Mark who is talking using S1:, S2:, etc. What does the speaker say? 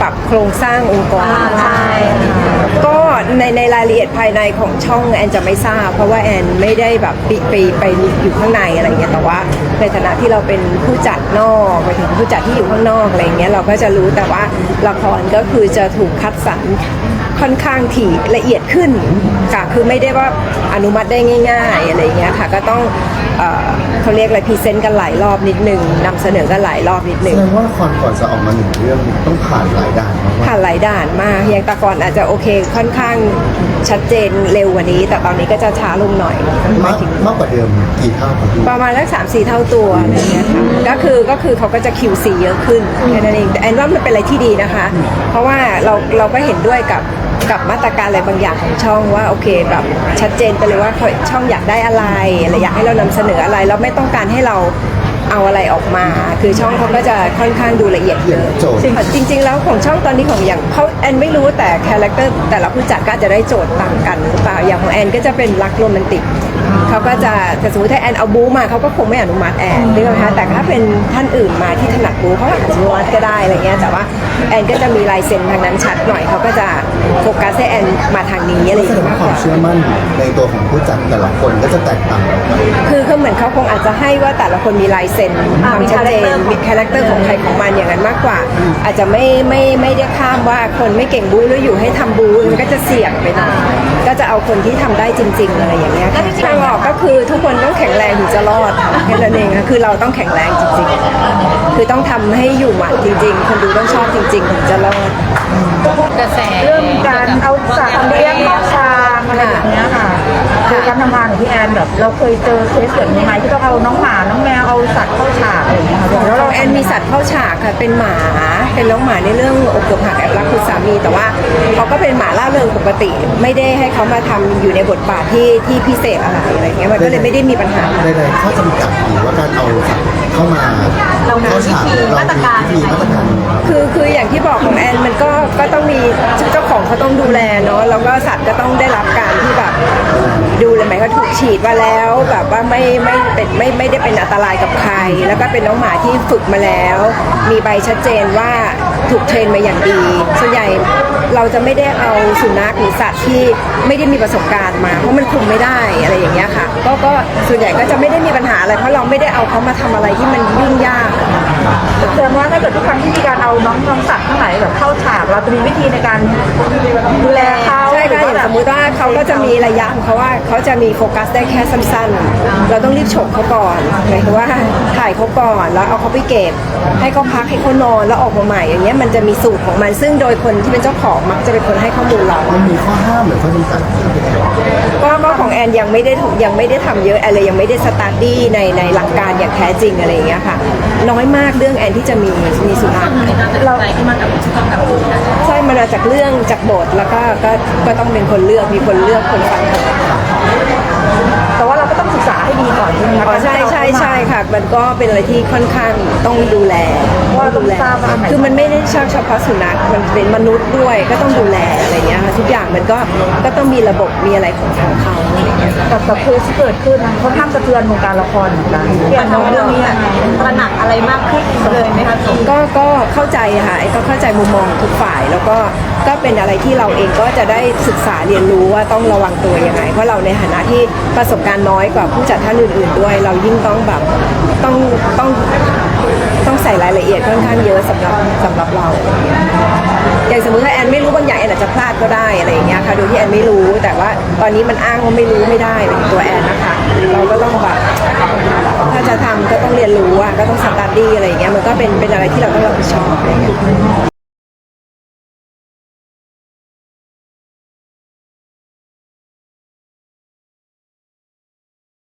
S1: ปรับโครงสร้างองค์กร
S2: ใช่
S1: ก็ในในรายละเอียดภายในของช่องแอนจะไม่ทราบ เพราะว่าแอนไม่ได้แบบไปไปไปอยู่ข้างในอะไรเงี้ยแต่ว่าในฐานะที่เราเป็นผู้จัดนอกไปถึงผู้จัดที่อยู่ข้างนอกอะไรเงี้ยเราก็จะรู้แต่ว่าละครก็คือจะถูกคัดสรรค่อนข้างถี่ละเอียดขึ้นค่ะคือไม่ได้ว่าอนุมัติได้ง่าย ๆอะไรเงี้ยค่ะก็ต้อง เอ่อเขาเรียกอะไรพรีเซนต์กันหลายรอบนิดนึงนำเสนอกันหลายรอบนิด
S3: แส
S1: นึง
S3: ดงว่าละครก่อนจะออกมาหนึ่งเรื่องต้องผ่านหลายด่านมาก
S1: ผ่านหลายด่านมากอย่างแต่ก่อนอาจจะโอเคค่อนข้างชัดเจนเร็วกว่านี้ แต่ตอนนี้ก็จะช้าลงหน่อย
S3: ๆมากมากกว่าเดิมกี่เท่าครับพี่
S1: ประมาณสักสามสี่เท่าตัวอะไรเงี้ยค่ะก็คือก็คือเขาก็จะ QC เยอะขึ้นแค่นั้นเองแต่แอนว่ามันเป็นอะไรที่ดีนะคะ เพราะว่าเราเราก็เห็นด้วยกับ กับมาตรการอะไรบางอย่างของช่องว่าโอเคแบบชัดเจนไปเลยว่าเขาช่องอยากได้อะไรอะไรอยากให้เรานำเสนออะไรแล้วไม่ต้องการให้เราเอาอะไรออกมา คือช่องเขาก็จะค่อนข้างดูละเอียดเยอะ
S3: โจทย์
S1: จริง ๆ แล้วของช่องตอนนี้ของอย่างเขาแอนไม่รู้แต่คาแรคเตอร์แต่ละผู้จัดก็อาจจะได้โจทย์ต่างกันหรือเปล่าอย่างของแอนก็จะเป็นรักโรแมนติก เขาก็จะแต่สมมติถ้าแอนเอาบู๊มาเขาก็คงไม่อนุมัติแอนนึกออกไหมคะแต่ถ้าเป็นท่านอื่นมาที่ถนัดบู๊เขาอาจจะอนุมัติก็ได้อะไรเงี้ยแต่ว่าแอนก็จะมีลายเซ็นทางนั้นชัดหน่อยเขาก็จะโฟกัสให้แอนมาทางนี้อะไรอ
S3: แส
S1: ย่าง
S3: ดง
S1: เงี้
S3: ว่ายความเชื่อมั่นในตัวของผู้จัดแต่ละคนก็จะแตกต่างกันไป
S1: คือเขาเหมือนเขาคงอาจจะให้ว่าแต่ละคนมีลายเซ็นความชัดเจนมีคาแรคเตอร์ของใครของมันอย่างนั้นมากกว่า อาจจะไม่ไม่ไม่ได้ข้ามว่าคนไม่เก่งบู๊แล้วอยู่ให้ทำบู๊มันก็จะเสี่ยงไปหน่อยก็จะเอาคนที่ทำได้จริงๆอะไรอย่างเงี้ยค่ะทางออกก็คือทุกคนต้องแข็งแรงถึงจะรอดแค่นั้นเองค่ะคือเราต้องแข็งแรงจริง ๆ คือต้องทำให้อยู่หมัดจริง ๆ คนดูต้องชอบจริง ๆ ถึงจะรอด
S2: กระแส
S4: เรื่องการเอาสัตว์เลี้ยงเข้าชามอะไรแบบเนี้ยค่ะคือการทำงานของพี่แอนแบบเราเคยเจอเคสแบบนี้ไหมที่ต้องเอาน้องหมาน้องแมวเอาสัตว์เข้าฉาก แล้วเรา
S1: แอนมีสัตว์เข้าฉากค่ะเป็นหมา เป็นน้องหมาในเรื่องอกเกือบหักแอบรักคุณสามี แต่ว่าเขาก็เป็นหมาล่าเริงปกติ ไม่ได้ให้เขามาทำอยู่ในบทบาทที่ที่พิเศษอะไรอะไรเงี้ยมันก็เลยไม่ได้มีปัญหา
S3: ใดๆข้อจำกัดหรือว่าการเอาสัตว์เข้ามาเข้าฉากเรามีมาตรการ
S1: คือคืออย่างที่บอกของแอนมันก็ก็ต้องมีเจ้าของเขาต้องดูแลเนาะแล้วก็สัตว์ก็ต้องได้รับการ ฉีดมาแล้วแบบว่าไม่ไม่เป็นไม่ไม่ได้เป็นอันตรายกับใคร แล้วก็เป็นน้องหมาที่ฝึกมาแล้ว มีใบชัดเจนว่าถูกเทรนมาอย่างดีส่วนใหญ่เราจะไม่ได้เอาสุนัขหรือสัตว์ที่ไม่ได้มีประสบการณ์มา เพราะมันคุมไม่ได้อะไรอย่างเงี้ยค่ะ ก็ก็ส่วนใหญ่ก็จะไม่ได้มีปัญหาอะไรเพราะเราไม่ได้เอาเขามาทำอะไรที่มันยุ่งยาก
S4: แสดงว่าถ้าเกิดทุกครั้งที่มีการเอาน้องน้องสัตว์ทั้งหลายแบบเข้าฉากเราจะมีวิธีในการดูแลเขา
S1: ช่
S4: หรื
S1: ค่ะ
S4: อ
S1: อย่าง
S4: ว่าแบบ
S1: สมมุติว่าเขาก็จะมีระยะของเขาว่าเขาจะมีโฟกัสได้แค่สั้นๆ เราต้องรีบฉกเขาก่อนหมายถึงว่าถ่ายเขาก่อนแล้วเอาเขาไปเก็บ ให้เขาพักให้เขานอนแล้วออกมาใหม่อย่างเงี้ยมันจะมีสูตรของมันซึ่งโดยคนที่เป็นเจ้าของมักจะเป็นคนให้ข้อมูลเรา
S3: มันมีข้อห้ามหรือข้อจำกัดไหมครับพี่แอน
S1: ก็ก็ของแอนยังไม่ได้ถูกยังไม่ได้ทำเยอะแอนเลยยังไม่ได้สตาร์ดี้ในในหลักการอย่างแท้จริงอะไรอย่างเงี้ยค่ะ น้อยมากเรื่องแอนที่จะมีมีสุนัข
S2: เราที่มากับผู้กำกับนะ
S1: ใช่มันมาจากเรื่องจากบทแล้วก็ก็ก็ต้องเป็นคนเลือกมีคนเลือกคนฟัง
S4: แต่ว่าเราก็ต้องศึกษาให้ดีก่อนใช่ไหมคะ
S1: อ๋อใช่ใช่ใช่ค่ะ มันก็เป็นอะไรที่ค่อนข้างต้องดูแล
S4: ว่าต้อง
S1: ดูแล
S4: ทราบว่าอันไหน
S1: คือมันไม่ได้เฉเฉพาะสุนัขมันเป็นมนุษย์ด้วยก็ต้องดูแลอะไรเงี้ยค่ะทุกอย่างมันก็ก็ต้องมีระบบมีอะไรของทางเขา อะไรเงี้ย
S4: แต่แต่เคสที่เกิดขึ้นนะค่อนข้างสะเทือนวงการละครเหมือนกันพี่แอนมองเรื่องนี้ยังไง
S2: ตระหนักอะไรมากขึ้นเลยไหมคะ
S1: ก็ก็เข้าใจค่ะไอ้ก็เข้าใจมุมมองทุกฝ่ายแล้วก็ก็เป็นอะไรที่เราเองก็จะได้ศึกษาเรียนรู้ว่าต้องระวังตัวยังไง เพราะเราในฐานะที่ประสบการณ์น้อยกว่าผู้จัดท่านอื่น ๆ ด้วย เรายิ่งต้องแบบต้องต้องต้องใส่รายละเอียดค่อนข้างเยอะสำหรับสำหรับเรา อย่างสมมติถ้าแอนไม่รู้บางอย่างแอนอาจจะพลาดก็ได้อะไรอย่างเงี้ยค่ะโดยที่แอนไม่รู้แต่ว่าตอนนี้มันอ้างว่าไม่รู้ไม่ได้เป็นตัวแอนนะคะเราก็ต้องแบบถ้าจะทำก็ต้องเรียนรู้อะก็ต้องสตาร์ดี้อะไรอย่างเงี้ยมันก็เป็นเป็นอะไรที่เราต้องรับผิดชอบอะไรอย่างเงี้ย